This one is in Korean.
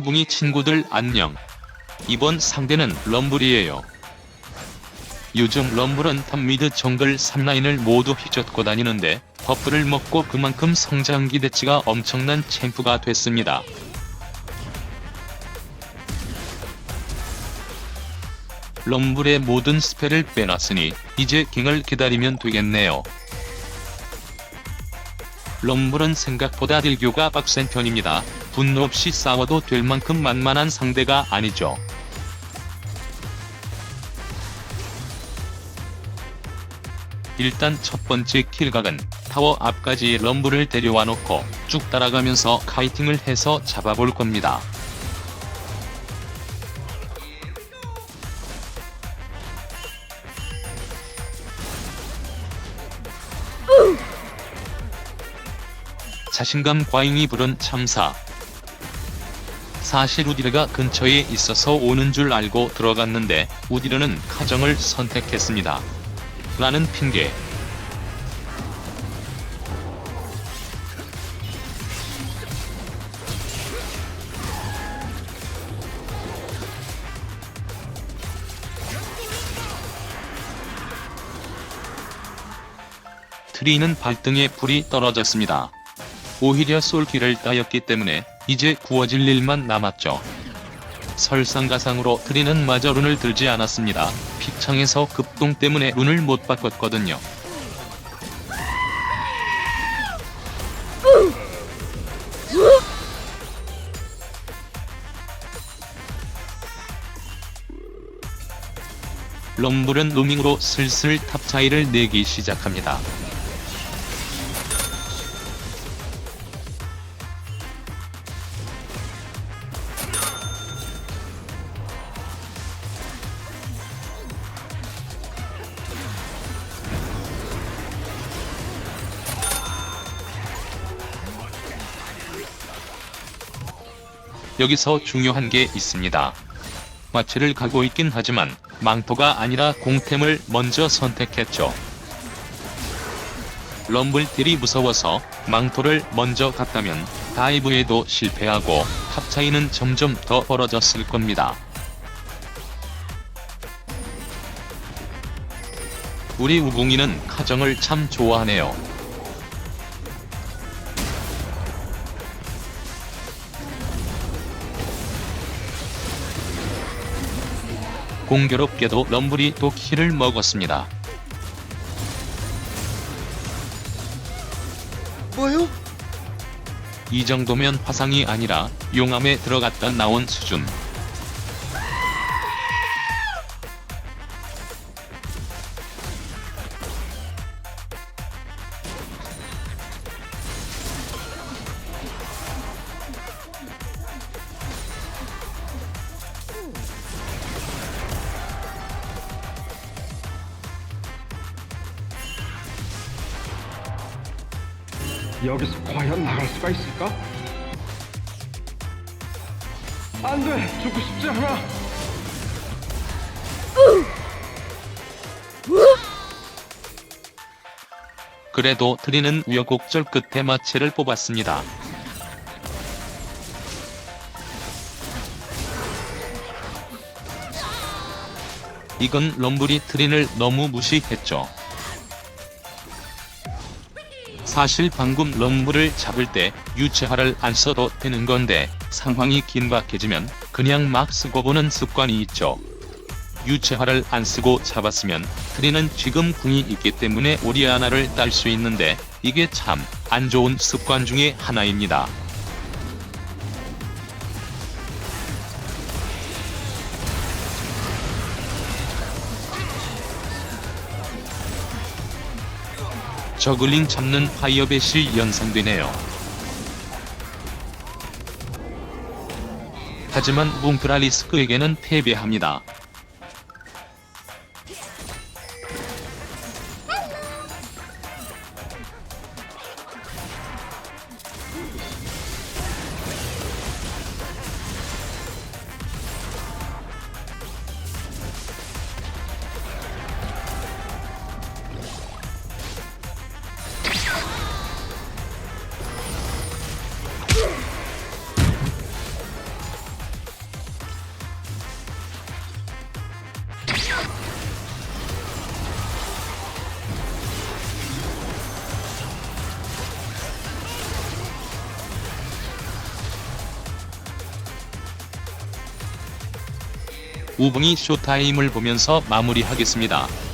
하트붕이 친구들 안녕. 이번 상대는 럼블이에요. 요즘 럼블은 탑미드 정글 3라인을 모두 휘젓고 다니는데 버프를 먹고 그만큼 성장 기대치가 엄청난 챔프가 됐습니다. 럼블의 모든 스펠을 빼놨으니 이제 갱을 기다리면 되겠네요. 럼블은 생각보다 딜교가 빡센 편입니다. 분노 없이 싸워도 될 만큼 만만한 상대가 아니죠. 일단 첫 번째 킬각은 타워 앞까지 럼블을 데려와 놓고 쭉 따라가면서 카이팅을 해서 잡아볼 겁니다. 자신감 과잉이 부른 참사. 사실 우디르가 근처에 있어서 오는 줄 알고 들어갔는데 우디르는 카정을 선택했습니다. 라는 핑계. 트리는 발등에 불이 떨어졌습니다. 오히려 쏠기를 따였기 때문에 이제 구워질 일만 남았죠. 설상가상으로 트리는 마저 룬을 들지 않았습니다. 픽창에서 급동 때문에 룬을 못 바꿨거든요. 럼블은 로밍으로 슬슬 탑 차이를 내기 시작합니다. 여기서 중요한 게 있습니다. 마체를 가고 있긴 하지만 망토가 아니라 공템을 먼저 선택했죠. 럼블딜이 무서워서 망토를 먼저 갔다면 다이브에도 실패하고 탑 차이는 점점 더 벌어졌을 겁니다. 우리 우궁이는 카정을 참 좋아하네요. 공교롭게도 럼블이 또 킬을 먹었습니다. 뭐요? 이 정도면 화상이 아니라 용암에 들어갔다 나온 수준. 여기서 과연 나갈 수가 있을까? 안 돼! 죽고 싶지 않아! 그래도 트리는 우여곡절 끝에 마체를 뽑았습니다. 이건 럼블이 트린을 너무 무시했죠. 사실 방금 럼블을 잡을 때 유채화를 안 써도 되는 건데 상황이 긴박해지면 그냥 막 쓰고 보는 습관이 있죠. 유채화를 안 쓰고 잡았으면 트리는 지금 궁이 있기 때문에 오리아나를 딸 수 있는데 이게 참 안 좋은 습관 중에 하나입니다. 저글링 잡는 파이어벳이 연상되네요. 하지만 뭉크라리스크에게는 패배합니다. 우붕이 쇼타임을 보면서 마무리하겠습니다.